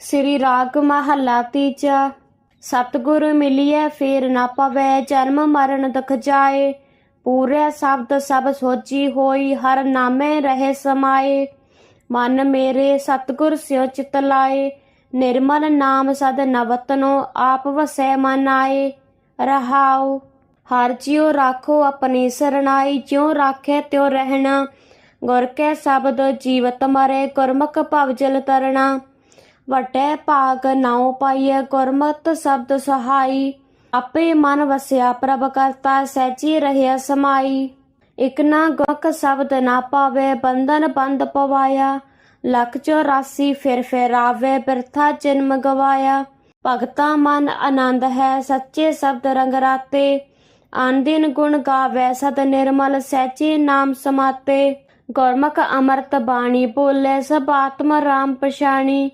ਸ੍ਰੀ ਰਾਗ ਮਹੱਲਾ ਤੀਜਾ, ਸਤਿਗੁਰ ਮਿਲਿਐ ਫੇਰ ਨਾ ਪਵੈ, ਜਨਮ ਮਰਨ ਦੁਖ ਜਾਏ, ਪੂਰੇ ਸ਼ਬਦ ਸਭ ਸੋਚੀ ਹੋਈ, ਹਰ ਨਾਮੇ ਰਹੇ ਸਮਾਏ। ਮਨ ਮੇਰੇ ਸਤਿਗੁਰ ਸਿਉ ਚਿਤ ਲਾਏ, ਨਿਰਮਲ ਨਾਮ ਸਦ ਨਵਤਨੋ ਆਪ ਵਸੈ ਮਨ ਆਏ ਰਹਾਉ, ਹਰ ਜਿਉ ਰਾਖੋ ਆਪਣੀ ਸਰਣਾਈ, ਜਿਉ ਰਾਖੇ ਤਿਉ ਰਹਿਣਾ, ਗੁਰ ਕੈ ਸ਼ਬਦ ਜੀਵਤ ਮਰੇ, ਗੁਰਮੁਖ ਭਵ ਜਲ ਤਰਣਾ। ਵਟੇ ਭਾਗ ਨਾਉ ਪਾਈਐ ਗੁਰਮਤਿ ਸ਼ਬਦ ਸਹਾਈ। ਆਪੇ ਮਨ ਵਸਿਆ ਪ੍ਰਭ ਕਰਤਾ, ਸਹਿਜੀ ਰਹਿਆ ਸਮਾਈ। ਇਕ ਨਾ ਗੁਖ ਸ਼ਬਦ ਨਾ ਪਾਵੇ, ਬੰਧਨ ਬੰਦ ਪਵਾਇਆ। ਲਖ 84 ਫਿਰ ਫਿਰ ਆਵੇ ਬਿਰਥਾ ਜਨਮ ਗਵਾਇਆ। ਭਗਤਾ ਮਨ ਆਨੰਦ ਹੈ, ਸੱਚੇ ਸ਼ਬਦ ਰੰਗ ਰਾਤੇ। ਆਨ ਗੁਣ ਗਾਵੇ, ਸਦ ਨਿਰਮਲ ਸਹਿਚੇ ਨਾਮ ਸਮਾਤੇ। ਗੁਰਮੁਖ ਅਮਰਤ ਬਾਣੀ ਬੋਲੇ, ਸਭ ਆਤਮ ਰਾਮ ਪਛਾਣੀ।